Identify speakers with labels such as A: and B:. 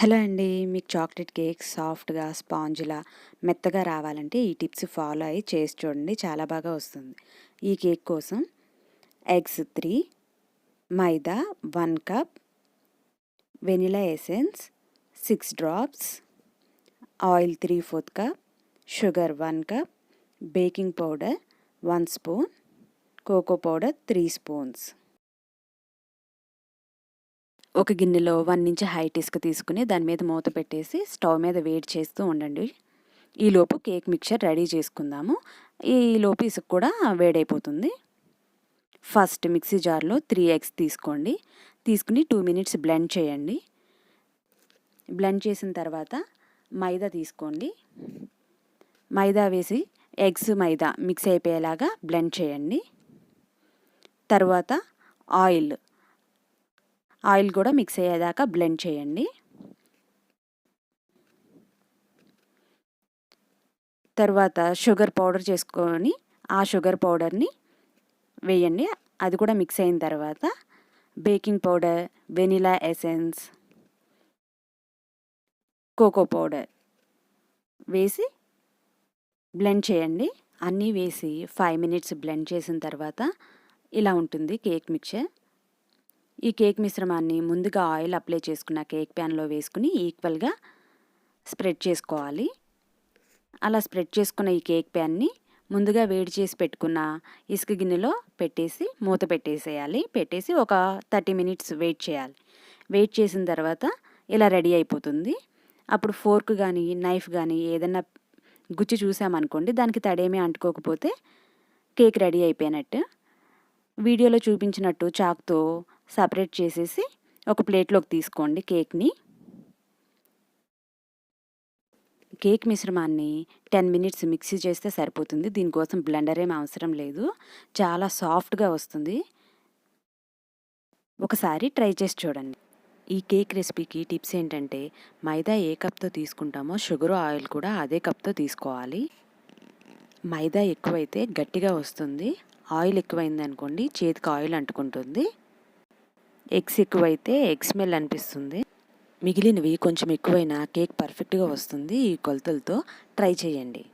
A: Hello అండి మీకు chocolate cake సాఫ్ట్గా స్పాంజ్లా మెత్తగా రావాలంటే ఈ టిప్స్ ఫాలో అయ్యి చేసి చూడండి చాలా బాగా వస్తుంది. ఈ కేక్ కోసం eggs three maida one cup vanilla essence six drops oil three fourth cup sugar one cup baking powder one spoon cocoa powder three spoons. ఒక గిన్నెలో వన్ ఇంచ్ హైట్ ఇసుక తీసుకుని దాని మీద మూత పెట్టేసి స్టవ్ మీద వేడి చేస్తూ ఉండండి. ఈలోపు కేక్ మిక్చర్ రెడీ చేసుకుందాము. ఈలోపు ఇసుక కూడా వేడైపోతుంది. ఫస్ట్ మిక్సీ జార్లో త్రీ ఎగ్స్ తీసుకోండి. తీసుకుని టూ మినిట్స్ బ్లెండ్ చేయండి. బ్లెండ్ చేసిన తర్వాత మైదా తీసుకోండి. మైదా వేసి ఎగ్స్ మైదా మిక్స్ అయిపోయేలాగా బ్లెండ్ చేయండి. తర్వాత ఆయిల్ ఆయిల్ కూడా మిక్స్ అయ్యేదాకా బ్లెండ్ చేయండి. తర్వాత షుగర్ పౌడర్ చేసుకొని ఆ షుగర్ పౌడర్ని వేయండి. అది కూడా మిక్స్ అయిన తర్వాత baking powder vanilla essence cocoa powder వేసి బ్లెండ్ చేయండి. అన్నీ వేసి ఫైవ్ మినిట్స్ బ్లెండ్ చేసిన తర్వాత ఇలా ఉంటుంది కేక్ మిక్చర్. ఈ కేక్ మిశ్రమాన్ని ముందుగా ఆయిల్ అప్లై చేసుకున్న కేక్ ప్యాన్లో వేసుకుని ఈక్వల్గా స్ప్రెడ్ చేసుకోవాలి. అలా స్ప్రెడ్ చేసుకున్న ఈ కేక్ ప్యాన్ని ముందుగా వేడి చేసి పెట్టుకున్న ఇసుక గిన్నెలో పెట్టేసి మూత పెట్టేసేయాలి. పెట్టేసి ఒక థర్టీ మినిట్స్ వెయిట్ చేయాలి. వెయిట్ చేసిన తర్వాత ఇలా రెడీ అయిపోతుంది. అప్పుడు ఫోర్క్ కానీ నైఫ్ కానీ ఏదన్నా గుచ్చి చూసామనుకోండి దానికి తడేమీ అంటుకోకపోతే కేక్ రెడీ అయిపోయినట్టు. వీడియోలో చూపించినట్టు చాక్తో సపరేట్ చేసేసి ఒక ప్లేట్లోకి తీసుకోండి కేక్ని. కేక్ మిశ్రమాన్ని టెన్ మినిట్స్ మిక్సీ చేస్తే సరిపోతుంది. దీనికోసం బ్లెండర్ ఏం అవసరం లేదు. చాలా సాఫ్ట్గా వస్తుంది. ఒకసారి ట్రై చేసి చూడండి. ఈ కేక్ రెసిపీకి టిప్స్ ఏంటంటే మైదా ఏ కప్తో తీసుకుంటామో షుగర్ ఆయిల్ కూడా అదే కప్తో తీసుకోవాలి. మైదా ఎక్కువైతే గట్టిగా వస్తుంది. ఆయిల్ ఎక్కువైంది అనుకోండి చేతికి ఆయిల్ అంటుకుంటుంది. ఎగ్స్ ఎక్కువైతే ఎగ్ స్మెల్ అనిపిస్తుంది. మిగిలినవి కొంచెం ఎక్కువైనా కేక్ పర్ఫెక్ట్గా వస్తుంది ఈ కొలతలతో. ట్రై చేయండి.